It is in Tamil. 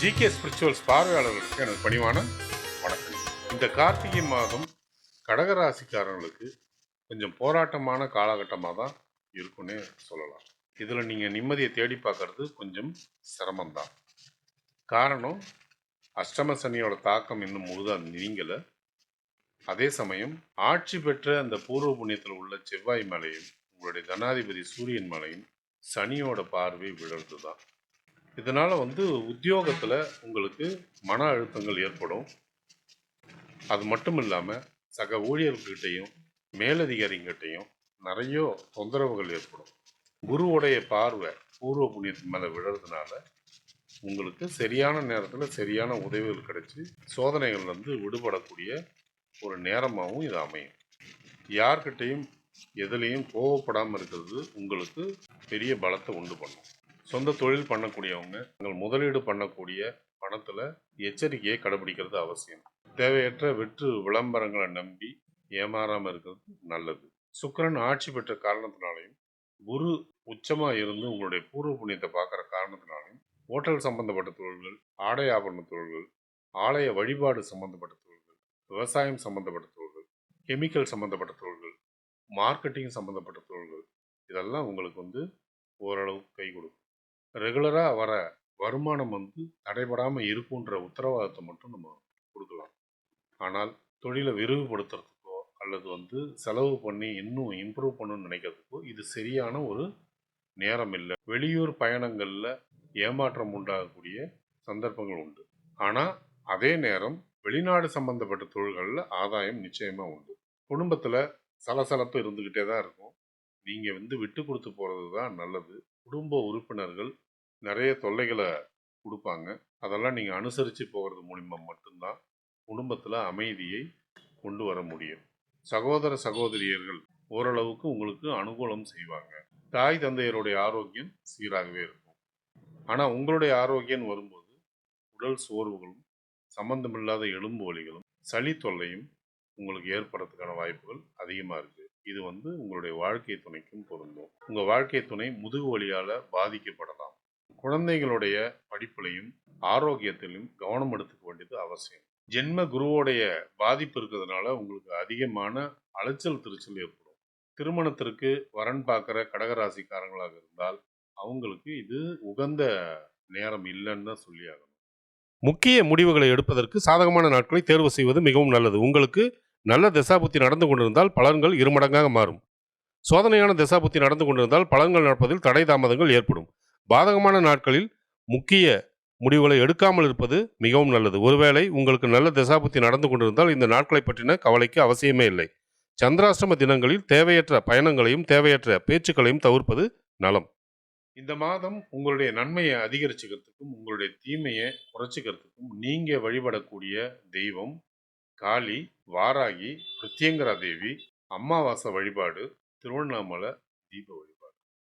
ஜிகே ஸ்பிரிச்சுவல்ஸ் பார்வையாளர்களுக்கு எனது பணிவான வணக்கம். இந்த கார்த்திகை மாதம் கடகராசிக்காரங்களுக்கு கொஞ்சம் போராட்டமான காலகட்டமாக தான் இருக்கும்னே சொல்லலாம். இதில் நீங்கள் நிம்மதியை தேடி பார்க்கறது கொஞ்சம் சிரமம்தான். காரணம் அஷ்டம சனியோட தாக்கம் இன்னும் முழுதாக நீங்கலை. அதே சமயம் ஆட்சி பெற்ற அந்த பூர்வ புண்ணியத்தில் உள்ள செவ்வாய் மலையும் உங்களுடைய தனாதிபதி சூரியன் மலையும் சனியோட பார்வை விழுந்து தான் இதனால் வந்து உத்தியோகத்தில் உங்களுக்கு மன அழுத்தங்கள் ஏற்படும். அது மட்டும் இல்லாமல் சக ஊழியர்கிட்டையும் மேலதிகாரிங்கிட்டையும் நிறைய தொந்தரவுகள் ஏற்படும். குருவுடைய பார்வை பூர்வ புண்ணியத்தின் மேலே விழுறதுனால உங்களுக்கு சரியான நேரத்தில் சரியான உதவிகள் கிடைச்சி சோதனைகள்லேருந்து விடுபடக்கூடிய ஒரு நேரமாகவும் இது அமையும். யார்கிட்டையும் எதுலேயும் கோவப்படாமல் இருக்கிறது உங்களுக்கு பெரிய பலத்தை உண்டு பண்ணும். சொந்த தொழில் பண்ணக்கூடியவங்க நீங்கள் முதலீடு பண்ணக்கூடிய பணத்தில் எச்சரிக்கையை கடைபிடிக்கிறது அவசியம். தேவையற்ற வெற்று விளம்பரங்களை நம்பி ஏமாறாமல் இருக்கிறது நல்லது. சுக்கரன் ஆட்சி பெற்ற காரணத்தினாலையும் குரு உச்சமாக இருந்து உங்களுடைய பூர்வ புண்ணியத்தை பார்க்குற காரணத்தினாலையும் ஹோட்டல் சம்பந்தப்பட்ட தொழில்கள் ஆடை ஆபரண தொழில்கள் ஆலய வழிபாடு சம்பந்தப்பட்ட தொழில்கள் விவசாயம் சம்பந்தப்பட்ட தொழில்கள் கெமிக்கல் சம்பந்தப்பட்ட தொழில்கள் மார்க்கெட்டிங் சம்பந்தப்பட்ட தொழில்கள் இதெல்லாம் உங்களுக்கு வந்து ஓரளவுக்கு கை கொடுக்கும். ரெகுலராக வர வருமானம் வந்து தடைபடாமல் இருக்குன்ற உத்தரவாதத்தை மட்டும் நம்ம கொடுக்கலாம். ஆனால் தொழிலை விரிவுபடுத்துறதுக்கோ அல்லது வந்து செலவு பண்ணி இன்னும் இம்ப்ரூவ் பண்ணணும்னு நினைக்கிறதுக்கோ இது சரியான ஒரு நேரம் இல்லை. வெளியூர் பயணங்களில் ஏமாற்றம் உண்டாகக்கூடிய சந்தர்ப்பங்கள் உண்டு. ஆனால் அதே நேரம் வெளிநாடு சம்பந்தப்பட்ட தொழில்களில் ஆதாயம் நிச்சயமாக உண்டு. குடும்பத்தில் சலசலப்பு இருந்துக்கிட்டே தான் இருக்கும். நீங்கள் வந்து விட்டு கொடுத்து போகிறது தான் நல்லது. குடும்ப உறுப்பினர்கள் நிறைய தொல்லைகளை கொடுப்பாங்க. அதெல்லாம் நீங்கள் அனுசரித்து போகிறது மூலிமா மட்டும்தான் குடும்பத்தில் அமைதியை கொண்டு வர முடியும். சகோதர சகோதரியர்கள் ஓரளவுக்கு உங்களுக்கு அனுகூலம் செய்வாங்க. தாய் தந்தையருடைய ஆரோக்கியம் சீராகவே இருக்கும். ஆனால் உங்களுடைய ஆரோக்கியம் வரும்போது உடல் சோர்வுகளும் சம்பந்தமில்லாத எலும்பு வலிகளும் சளி தொல்லையும் உங்களுக்கு ஏற்படுறதுக்கான வாய்ப்புகள் அதிகமாக இருக்குது இது வந்து உங்களுடைய வாழ்க்கை துணைக்கும் பொருந்தும். உங்கள் வாழ்க்கை துணை முதுகு வலியால் பாதிக்கப்படலாம். குழந்தைகளுடைய படிப்புலையும் ஆரோக்கியத்திலும் கவனம் எடுத்துக்க வேண்டியது அவசியம். ஜென்ம குருவோடைய பாதிப்பு இருக்கிறதுனால உங்களுக்கு அதிகமான அலைச்சல் திருச்சல் ஏற்படும். திருமணத்திற்கு வரன் பார்க்குற கடகராசிக்காரங்களாக இருந்தால் அவங்களுக்கு இது உகந்த நேரம் இல்லைன்னு தான் சொல்லி ஆகணும் முக்கிய முடிவுகளை எடுப்பதற்கு சாதகமான நாட்களை தேர்வு செய்வது மிகவும் நல்லது. உங்களுக்கு நல்ல திசாபுத்தி நடந்து கொண்டிருந்தால் பலன்கள் இருமடங்காக மாறும். சோதனையான திசாபுத்தி நடந்து கொண்டிருந்தால் பலன்கள் நடப்பதில் தடை தாமதங்கள் ஏற்படும். பாதகமான நாட்களில் முக்கிய முடிவுகளை எடுக்காமல் இருப்பது மிகவும் நல்லது. ஒருவேளை உங்களுக்கு நல்ல தசாபுத்தி நடந்து கொண்டிருந்தால் இந்த நாட்களை பற்றின கவலைக்கு அவசியமே இல்லை. சந்திராஷ்டம தினங்களில் தேவையற்ற பயணங்களையும் தேவையற்ற பேச்சுக்களையும் தவிர்ப்பது நலம். இந்த மாதம் உங்களுடைய நன்மையை அதிகரிச்சுக்கிறதுக்கும் உங்களுடைய தீமையை குறைச்சிக்கிறதுக்கும் நீங்கள் வழிபடக்கூடிய தெய்வம் காளி வாராகி பிரத்யங்கரா தேவி அமாவாசை வழிபாடு திருவண்ணாமலை தீப வழிபாடு.